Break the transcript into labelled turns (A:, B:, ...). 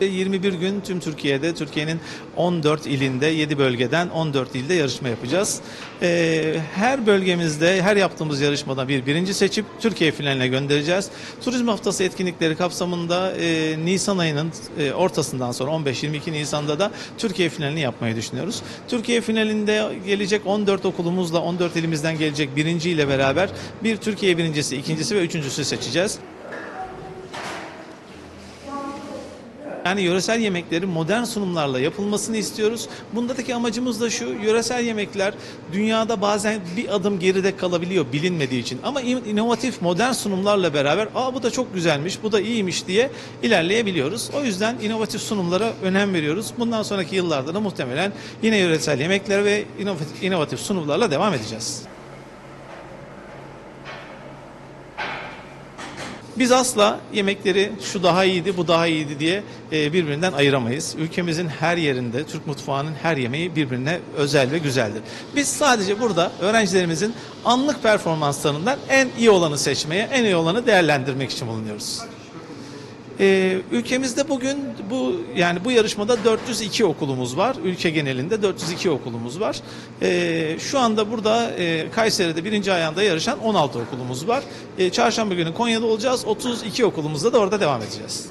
A: 21 gün tüm Türkiye'de, Türkiye'nin 14 ilinde, 7 bölgeden 14 ilde yarışma yapacağız. Ee, her bölgemizde, her yaptığımız yarışmada bir birinci seçip Türkiye finaline göndereceğiz. Turizm Haftası etkinlikleri kapsamında e, Nisan ayının e, ortasından sonra 15-22 Nisan'da da Türkiye finalini yapmayı düşünüyoruz. Türkiye finalinde gelecek 14 okulumuzla 14 ilimizden gelecek birinci ile beraber bir Türkiye birincisi, ikincisi ve üçüncüsü seçeceğiz. Yani yöresel yemeklerin modern sunumlarla yapılmasını istiyoruz. Bundaki amacımız da şu, yöresel yemekler dünyada bazen bir adım geride kalabiliyor bilinmediği için. Ama in- inovatif modern sunumlarla beraber, aa bu da çok güzelmiş, bu da iyiymiş diye ilerleyebiliyoruz. O yüzden inovatif sunumlara önem veriyoruz. Bundan sonraki yıllarda da muhtemelen yine yöresel yemekler ve inovatif sunumlarla devam edeceğiz. Biz asla yemekleri şu daha iyiydi, bu daha iyiydi diye e, birbirinden ayıramayız. Ülkemizin her yerinde, Türk mutfağının her yemeği birbirine özel ve güzeldir. Biz sadece burada öğrencilerimizin anlık performanslarından en iyi olanı seçmeye, en iyi olanı değerlendirmek için bulunuyoruz. Ee, ülkemizde bugün bu yani bu yarışmada 402 okulumuz var. Ülke genelinde 402 okulumuz var. Ee, şu anda burada e, Kayseri'de birinci ayağında yarışan 16 okulumuz var. Ee, çarşamba günü Konya'da olacağız. 32 okulumuzda da orada devam edeceğiz.